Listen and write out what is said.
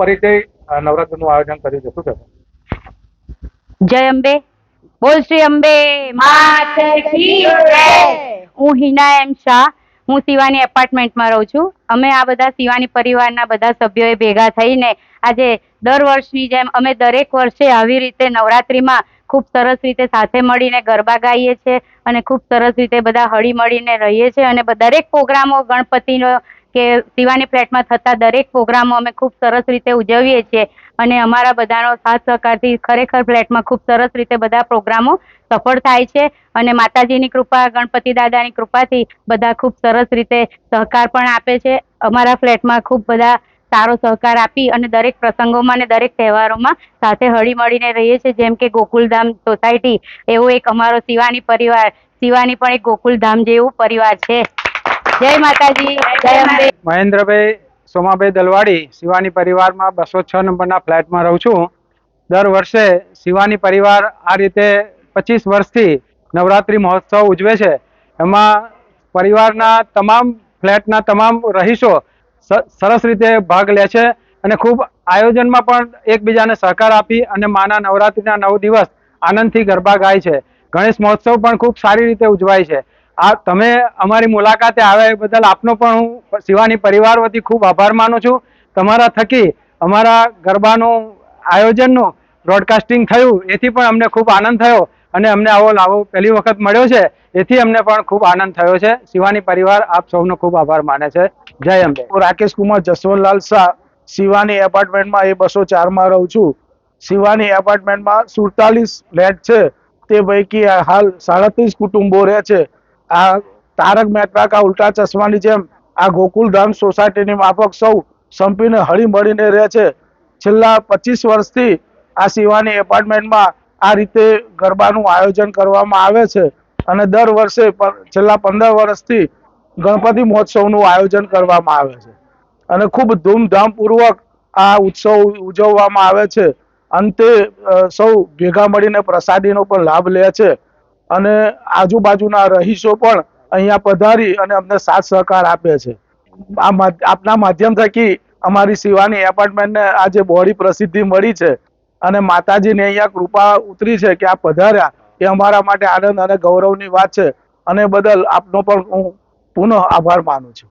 પરિચય નવરાત્રીનું આયોજન કર્યું છે શું કહેશો જય અંબે. બોલ શ્રી અંબે. હું હિના એમ શાહ. હું શિવાની એપાર્ટમેન્ટમાં રહું છું. અમે આ બધા શિવાની પરિવારના બધા સભ્યોએ ભેગા થઈને આજે દર વર્ષની જેમ અમે દરેક વર્ષે આવી રીતે નવરાત્રિમાં ખૂબ સરસ રીતે સાથે મળીને ગરબા ગાઈએ છીએ અને ખૂબ સરસ રીતે બધા હળી મળીને રહીએ છીએ અને દરેક પ્રોગ્રામો ગણપતિનો કે શિવાની ફ્લેટમાં થતા દરેક પ્રોગ્રામો અમે ખૂબ સરસ રીતે ઉજવીએ છીએ અને અમારા બધાનો સાથ સહકારથી ખરેખર ફ્લેટમાં ખૂબ સરસ રીતે બધા પ્રોગ્રામો સફળ થાય છે અને માતાજીની કૃપા, ગણપતિ દાદાની કૃપાથી બધા ખૂબ સરસ રીતે સહકાર પણ આપે છે. અમારા ફ્લેટમાં ખૂબ બધા સારો સહકાર આપી અને દરેક પ્રસંગોમાં અને દરેક તહેવારોમાં સાથે હળી મળીને રહીએ છીએ. જેમ કે ગોકુલધામ સોસાયટી એવો એક અમારો શિવાની પરિવાર, શિવાની પણ એક ગોકુલધામ જેવું પરિવાર છે. જય માતાજી, જય અંબે. મહેન્દ્રભાઈ સોમાભાઈ દલવાડી શિવાની પરિવારમાં બસો છ નંબરના ફ્લેટમાં રહું છું. દર વર્ષે શિવાની પરિવાર આ રીતે પચીસ વર્ષથી નવરાત્રિ મહોત્સવ ઉજવે છે. એમાં પરિવારના તમામ ફ્લેટના તમામ રહીશો સરસ રીતે ભાગ લે છે અને ખૂબ આયોજનમાં પણ એકબીજાને સહકાર આપી અને માના નવરાત્રિના નવ દિવસ આનંદથી ગરબા ગાય છે. ગણેશ મહોત્સવ પણ ખૂબ સારી રીતે ઉજવાય છે. આ તમે અમારી મુલાકાતે આવ્યા એ બદલ આપનો પણ હું શિવાની પરિવાર વતી ખૂબ આભાર માનું છું. તમારા થકી અમારા ગરબાનું આયોજનનું બ્રોડકાસ્ટિંગ થયું, એથી પણ અમને ખૂબ આનંદ થયો અને અમને આવો લાવો પહેલી વખત મળ્યો છે, એથી અમને પણ ખૂબ આનંદ થયો છે. શિવાની પરિવાર આપ સૌનો ખૂબ આભાર માને છે. જય અંબે. હું રાકેશ કુમાર, જસવંતલાલ શાહ, શિવાની એપાર્ટમેન્ટમાં એ બસો ચારમાં રહું છું. શિવાની એપાર્ટમેન્ટમાં સુડતાલીસ ફ્લેટ છે. તે પૈકી હાલ સાડત્રીસ કુટુંબો રહે છે. આ તારક મહેતા કા ઉલ્ટા ચશ્માની જેમ આ ગોકુલ ધામ સોસાયટીની માફક સૌ સંપીને હળી મળીને રહે છે. છેલ્લા પચીસ વર્ષથી આ શિવાની એપાર્ટમેન્ટમાં આ રીતે ગરબાનું આયોજન કરવામાં આવે છે અને દર વર્ષે છેલ્લા પંદર વર્ષથી ગણપતિ મહોત્સવનું આયોજન કરવામાં આવે છે. અને ખૂબ ધૂમધામપૂર્વક આ ઉત્સવ ઉજવવામાં આવે છે. અંતે સૌ ભેગા મળીને પ્રસાદીનો પણ લાભ લે છે. અને આજુબાજુના રહીશો પણ અહીંયા પધારી અને અમને સાથ સહકાર આપે છે. આ આપના માધ્યમ થકી અમારી શિવાની એપાર્ટમેન્ટને આજે બહોળી પ્રસિદ્ધિ મળી છે અને માતાજીની અહીંયા કૃપા ઉતરી છે કે આ પધાર્યા. એ અમારા માટે આનંદ અને ગૌરવની વાત છે અને બદલ આપનો પણ હું પુનઃ આભાર માનું છું.